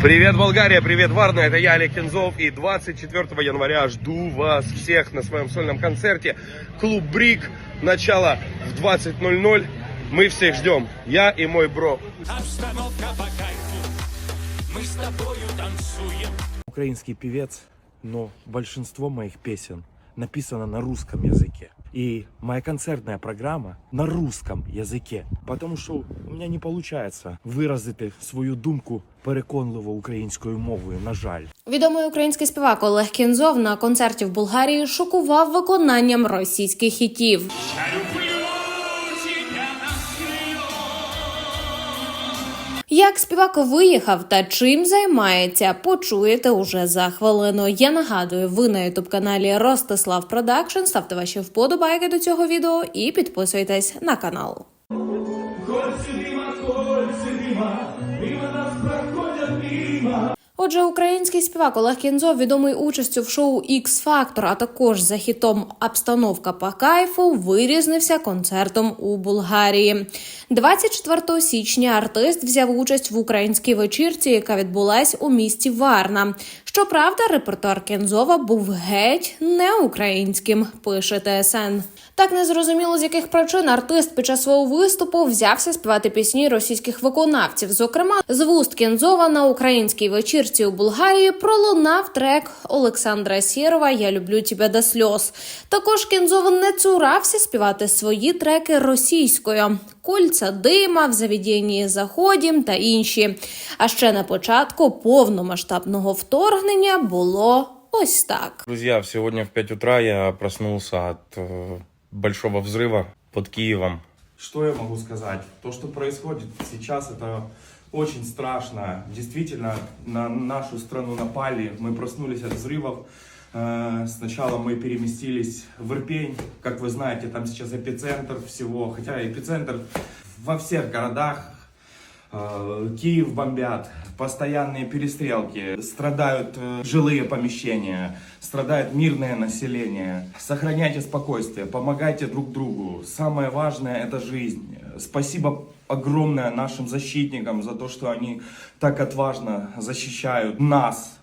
Привет, Болгария, привет, Варна, это я, Олег Кензов, и 24 января жду вас всех на своем сольном концерте. Клуб Брик, начало в 20.00, мы всех ждем, я и мой бро. Обстановка по кайфу, мы с тобою танцуем. украинский певец, но большинство моих песен написано на русском языке. И моя концертная программа на русском языке. Потому что у меня не виходить виразити свою думку переконливо українською мовою, на жаль. Відомий український співак Олег Кінзов на концерті в Болгарії шокував виконанням російських хітів. Як співак виїхав та чим займається, почуєте уже за хвилину. Я нагадую, ви на ютуб каналі Ростислав Продакшн. Ставте ваші вподобайки до цього відео і підписуйтесь на канал. Отже, український співак Олег Кінзов відомий участю в шоу X Factor, а також за хітом Обстановка по кайфу вирізнився концертом у Болгарії. 24 січня артист взяв участь в українській вечірці, яка відбулась у місті Варна. Щоправда, репертуар Кінзова був геть не українським. Пише ТСН. Так незрозуміло з яких причин артист під час свого виступу взявся співати пісні російських виконавців. Зокрема, з вуст Кінзова на українській вечірці у Болгарії пролунав трек Олександра Сєрова Я люблю тебе до сльоз. Також Кінзов не цурався співати свої треки російською. Кольця дима в заведенні заходім та інші. А ще на початку повномасштабного вторгнення було ось так. Друзья, сегодня в 5 утра я проснулся от э, большого взрыва под Киевом. Что я могу сказать? То, что происходит сейчас, это очень страшно. Действительно, на нашу страну напали. Мы проснулись от взрывов. Э, Сначала мы переместились в Ирпень. Как вы знаете, там сейчас эпицентр всего. Хотя эпицентр во всех городах. Э, Киев бомбят, постоянные перестрелки, страдают э, жилые помещения, страдает мирное население. Сохраняйте спокойствие, помогайте друг другу. Самое важное это жизнь. Спасибо огромное нашим защитникам за то, что они так отважно защищают нас.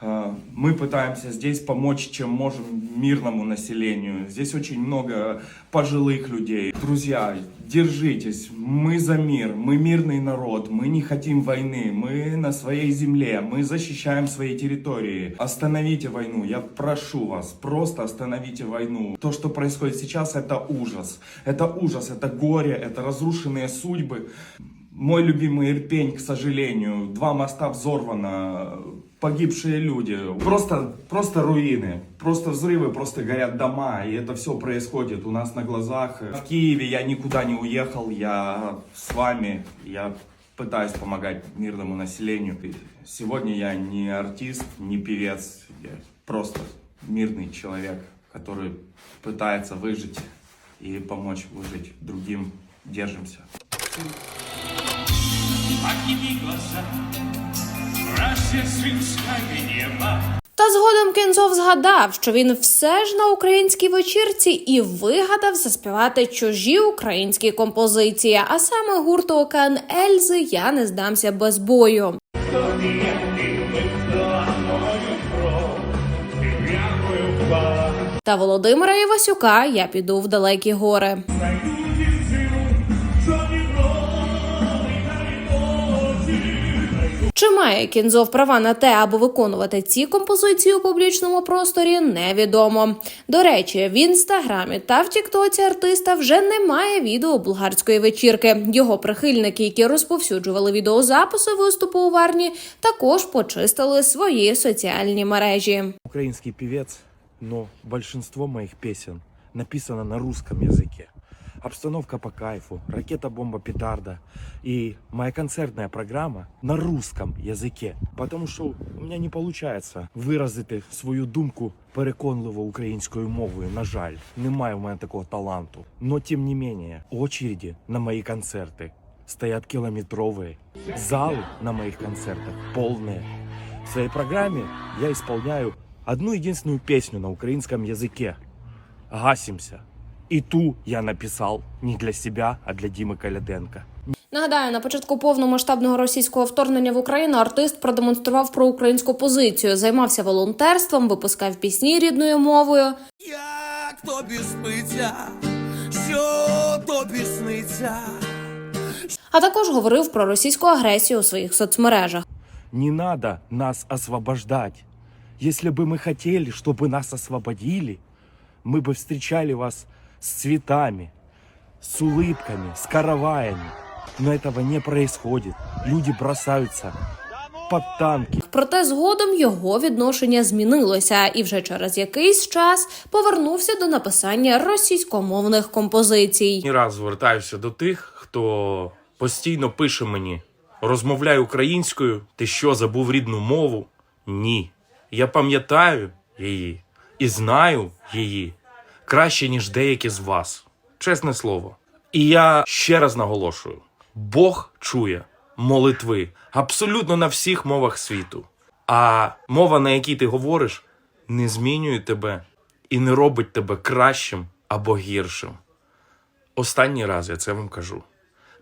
Э, Мы пытаемся здесь помочь, чем можем, мирному населению. Здесь очень много пожилых людей. Друзья, держитесь. Мы за мир. Мы мирный народ. Мы не хотим войны. Мы на своей земле. Мы защищаем свои территории. Остановите войну. Я прошу вас. Просто остановите войну. То, что происходит сейчас, это ужас. Это ужас. Это горе. Это разрушенные судьбы. Мой любимый Ирпень, к сожалению, два моста взорвано, погибшие люди, просто, просто руины, просто взрывы, просто горят дома, и это все происходит у нас на глазах. В Киеве я никуда не уехал, я с вами, я пытаюсь помогать мирному населению. И Сегодня я не артист, не певец, я просто мирный человек, который пытается выжить и помочь выжить другим. Держимся. Подними глаза, рождественское небо. Та згодом Кінзов згадав, що він все ж на українській вечірці і вигадав заспівати чужі українські композиції, а саме гурту Океан Ельзи Я не здамся без бою. Та Володимира Івасюка я піду в далекі гори. Чи має Кінзов права на те, аби виконувати ці композиції у публічному просторі, невідомо. До речі, в інстаграмі та в Тіктоці артиста вже немає відео болгарської вечірки. Його прихильники, які розповсюджували відеозаписи виступу у Варні, також почистили свої соціальні мережі. Украинский певец, но большинство моих песен написано на русском языке. Обстановка по кайфу, ракета, бомба, петарда. И моя концертная программа на русском языке. Потому що у мене не виходить виразити свою думку переконливо українською мовою. На жаль, немає в мене такого таланту. Но тем не менее, очереди на мої концерти стоят километровые. Залы на моих концертах полные. В своей программе я исполняю одну единственную песню на украинском языке. «Гасимся». И ту я написал не для себя, а для Димы Коляденко. Нагадаю, на початку повномасштабного російського вторгнення в Україну артист продемонстрував проукраїнську позицію, займався волонтерством, випускав пісні рідною мовою. Як тобі спиться, що тобі сниться? А також говорив про російську агресію у своїх соцмережах. Не надо нас освобождать. Если бы мы хотели, чтобы нас освободили, мы бы встречали вас с цветами, с улыбками, с караваями. Но этого не происходит. Люди бросаются под танки. Проте згодом його відношення змінилося, і вже через якийсь час повернувся до написання російськомовних композицій. Ні раз звертаюся до тих, хто постійно пише мені: розмовляй українською, ти що забув рідну мову? Ні. Я пам'ятаю її і знаю її краще, ніж деякі з вас. Чесне слово. І я ще раз наголошую: Бог чує молитви абсолютно на всіх мовах світу. А мова, на якій ти говориш, не змінює тебе і не робить тебе кращим або гіршим. Останній раз я це вам кажу.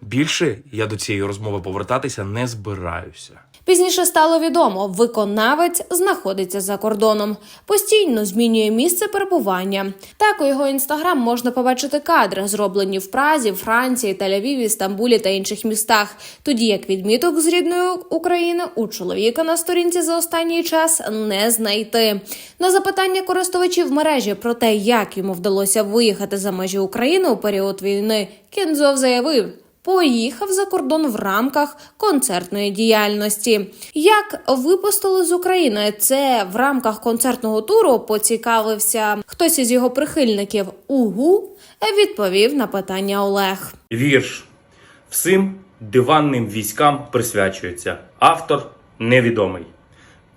Більше я до цієї розмови повертатися не збираюся. Пізніше стало відомо, виконавець знаходиться за кордоном, постійно змінює місце перебування. Так у його інстаграм можна побачити кадри, зроблені в Празі, Франції, Тель-Авіві, Стамбулі та інших містах. Тоді як відміток з рідної України у чоловіка на сторінці за останній час не знайти. На запитання користувачів мережі про те, як йому вдалося виїхати за межі України у період війни, Кензов заявив. Поїхав за кордон в рамках концертної діяльності. Як випустили з України це в рамках концертного туру? Поцікавився хтось із його прихильників. Угу відповів на питання Олег. Вірш всім диванним військам присвячується. Автор невідомий.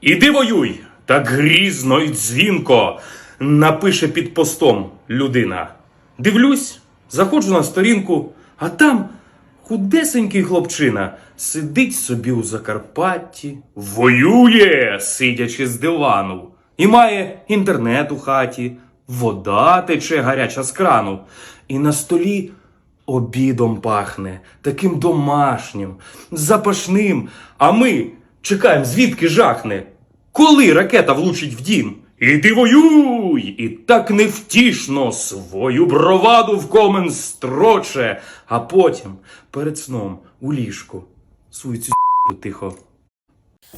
Іди воюй! Так грізно й дзвінко напише під постом людина. Дивлюсь, заходжу на сторінку, а там худесенький хлопчина сидить собі у Закарпатті, воює, сидячи з дивану, і має інтернет у хаті, вода тече гаряча з крану, і на столі обідом пахне, таким домашнім, запашним. А ми чекаємо, звідки жахне, коли ракета влучить в дім. І ти воюй! І так невтішно свою броваду в комен строче, а потім перед сном у ліжку свою цю тихо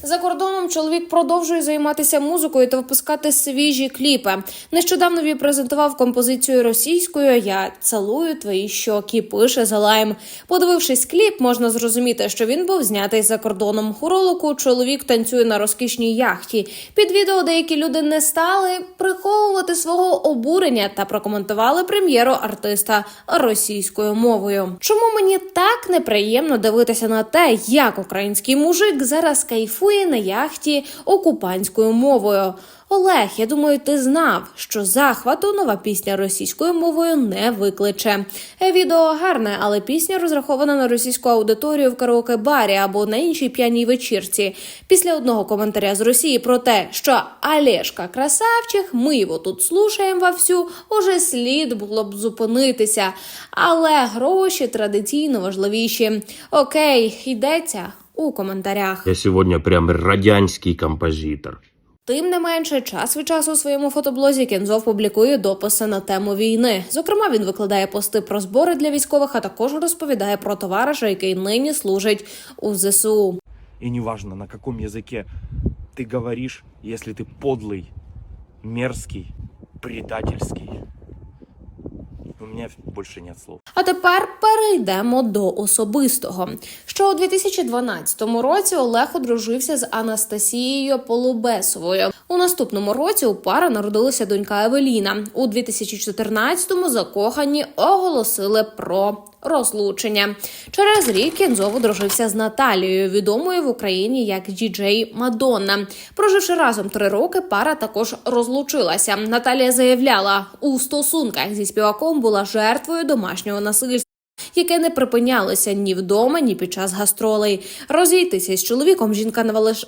За кордоном чоловік продовжує займатися музикою та випускати свіжі кліпи. Нещодавно він презентував композицію російською Я цілую твої щоки. Пише Залайм. Подивившись кліп, можна зрозуміти, що він був знятий за кордоном. У ролику чоловік танцює на розкішній яхті. Під відео деякі люди не стали приховувати свого обурення та прокоментували прем'єру артиста російською мовою. Чому мені так неприємно дивитися на те, як український мужик зараз кайфує на яхті окупантською мовою? Олег, я думаю, ти знав, що захвату нова пісня російською мовою не викличе. Відео гарне, але пісня розрахована на російську аудиторію в караоке-барі або на іншій п'яній вечірці. Після одного коментаря з Росії про те, що Олешка красавчик, ми його тут слушаємо вовсю, уже слід було б зупинитися. Але гроші традиційно важливіші. Окей, йдеться у коментарях. Я сьогодні прям радянський композитор. Тим не менше, час від часу у своєму фотоблозі Кензов публікує дописи на тему війни. Зокрема, він викладає пости про збори для військових, а також розповідає про товариша, який нині служить у ЗСУ. И неважно, на каком языке ты говоришь, если ты подлый, мерзкий, предательский. У меня больше нет слов. А тепер перейдемо до особистого. Що у 2012 році Олег одружився з Анастасією Полубесовою. У наступному році у пари народилася донька Евеліна. У 2014-му закохані оголосили про розлучення. Через рік Кензов одружився з Наталією, відомою в Україні як діджей Мадонна. Проживши разом три роки, пара також розлучилася. Наталія заявляла, у стосунках зі співаком була жертвою домашнього насильства. Яке не припинялося ні вдома, ні під час гастролей. Розійтися з чоловіком жінка лише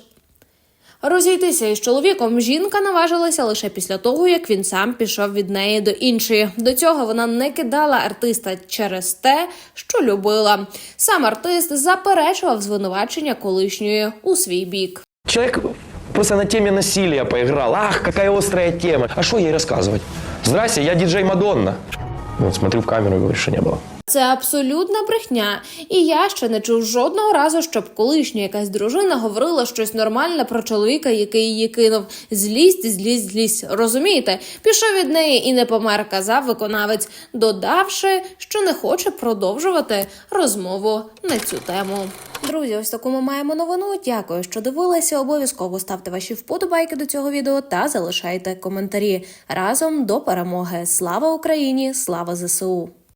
Розійтися із чоловіком жінка наважилася лише після того, як він сам пішов від неї до іншої. До цього вона не кидала артиста через те, що любила. Сам артист заперечував звинувачення колишньої у свій бік. Человек просто на теме насилия поиграл. Ах, какая острая тема. А что ей рассказывать? Здрасте, я диджей Мадонна. Вот смотрю в камеру и говорю, что не было. Це абсолютна брехня, і я ще не чув жодного разу, щоб колишня якась дружина говорила щось нормальне про чоловіка, який її кинув. Злість, злість, злість. Розумієте? Пішов від неї і не помер, казав виконавець, додавши, що не хоче продовжувати розмову на цю тему. Друзі, ось таку ми маємо новину. Дякую, що дивилися. Обов'язково ставте ваші вподобайки до цього відео та залишайте коментарі разом до перемоги. Слава Україні! Слава ЗСУ!